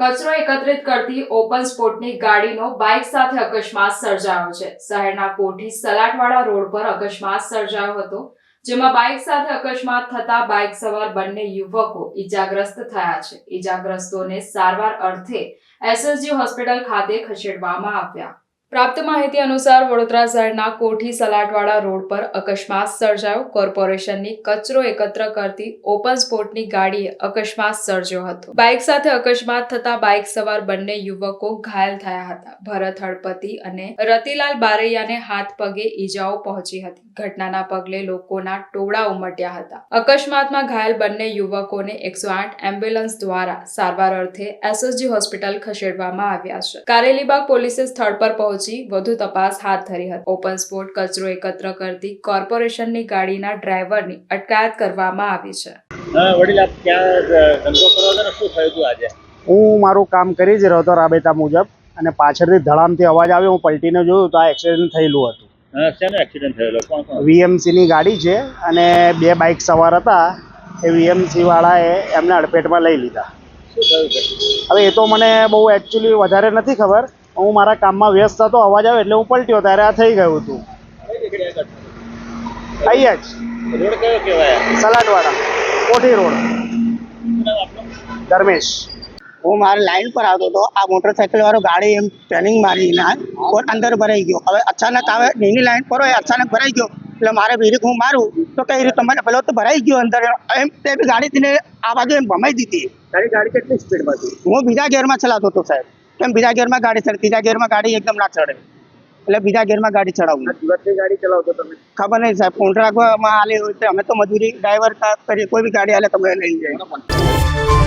કચરો એકત્રિત કરતી ઓપન સ્પોટની ગાડીનો બાઇક સાથે અકસ્માત સર્જાયો છે. શહેરના કોઠી સલાટવાડા રોડ પર અકસ્માત સર્જાયો હતો, જેમાં બાઇક સાથે અકસ્માત થતા બાઇક સવાર બંને યુવકો ઈજાગ્રસ્ત થયા છે. ઈજાગ્રસ્તોને સારવાર અર્થે એસએસજી હોસ્પિટલ ખાતે ખસેડવામાં આવ્યા. પ્રાપ્ત માહિતી અનુસાર વડોદરા શહેરના કોઠી સલાટવાડા રોડ પર અકસ્માત સર્જાયો. કોર્પોરેશનની કચરો એકત્ર કરતી ઓપન સ્પોર્ટની ગાડીએ અકસ્માત સર્જ્યો હતો. બાઇક સાથે અકસ્માત થતા બાઇક સવાર બંને યુવકો ઘાયલ થયા હતા. ભરત હળપતિ અને રતિલાલ બારૈયાને હાથ પગે ઈજાઓ પહોંચી હતી. ઘટનાના પગલે લોકોના ટોળા ઉમટ્યા હતા. અકસ્માતમાં ઘાયલ બંને યુવકોને એકસો આઠ એમ્બ્યુલન્સ દ્વારા સારવાર અર્થે એસએસજી હોસ્પિટલ ખસેડવામાં આવ્યા છે. કારેલીબાગ પોલીસે સ્થળ પર પહોંચી વધુ તપાસ હાથ ધરી હતી. ઓપન સ્પોટ કચરો એકત્ર કરતી કોર્પોરેશનની ગાડીના ડ્રાઈવરની અટકાયત કરવામાં આવી છે. વડીલ આપ ક્યાં ધંધો કરો છો શું થયું હતું આજે? હું મારું કામ કરી જ રહ્યો હતો રાબેતા મુજબ અને પાછળથી ધડામથી અવાજ આવ્યો. હું પલટીને જોયું તો આ એક્સિડન્ટ થયેલું હતું. વીએમસીની ગાડી છે અને બે બાઇક સવાર હતા. એ વીએમસી વાળાએ એમને અડફેટમાં લઈ લીધા. હવે એ તો મને બહુ એકચ્યુઅલી વધારે નથી ખબર. હું મારા કામમાં વ્યસ્ત હતો અવાજ આવ્યો એટલે હું પલટ્યો ત્યારે આ થઈ ગયું હતું? અહીંયા જ. રોડ કયો કહેવાય? આ? કોઠી રોડ. ધર્મેશ. હું મારી લાઈન પર આવતો હતો આ મોટરસાઇકલ વાળો ગાડી એમ ટ્રેનિંગ મારી ના અંદર ભરાઈ ગયો. હવે અચાનક આવે નીની લાઈન પર હોય અચાનક ભરાઈ ગયો. એટલે મારે બ્રેક હું મારું તો કઈ રીતે મને પેલો તો ભરાઈ ગયો અંદર એમ તે બી ગાડી આ બાજુ એમ ભમાઈ દીધી. તારી ગાડી કેટલી સ્પીડમાં હતી? હું બીજા ગેરમાં ચલાવતો હતો સાહેબ. કેમ બીજા ગેરમાં ગાડી ચડે ત્રીજા ગેરમાં ગાડી એકદમ ના ચડે. એટલે બીજા ગેરમાં ગાડી ચડાવું સુરતની ગાડી ચલાવતો તમે? ખબર નહીં સાહેબ કોન્ટ્રાક્ટમાં આલે હોય તો અમે તો મજૂરી ડ્રાઈવર કરીએ કોઈ બી ગાડી આલે તમે લઈ જાય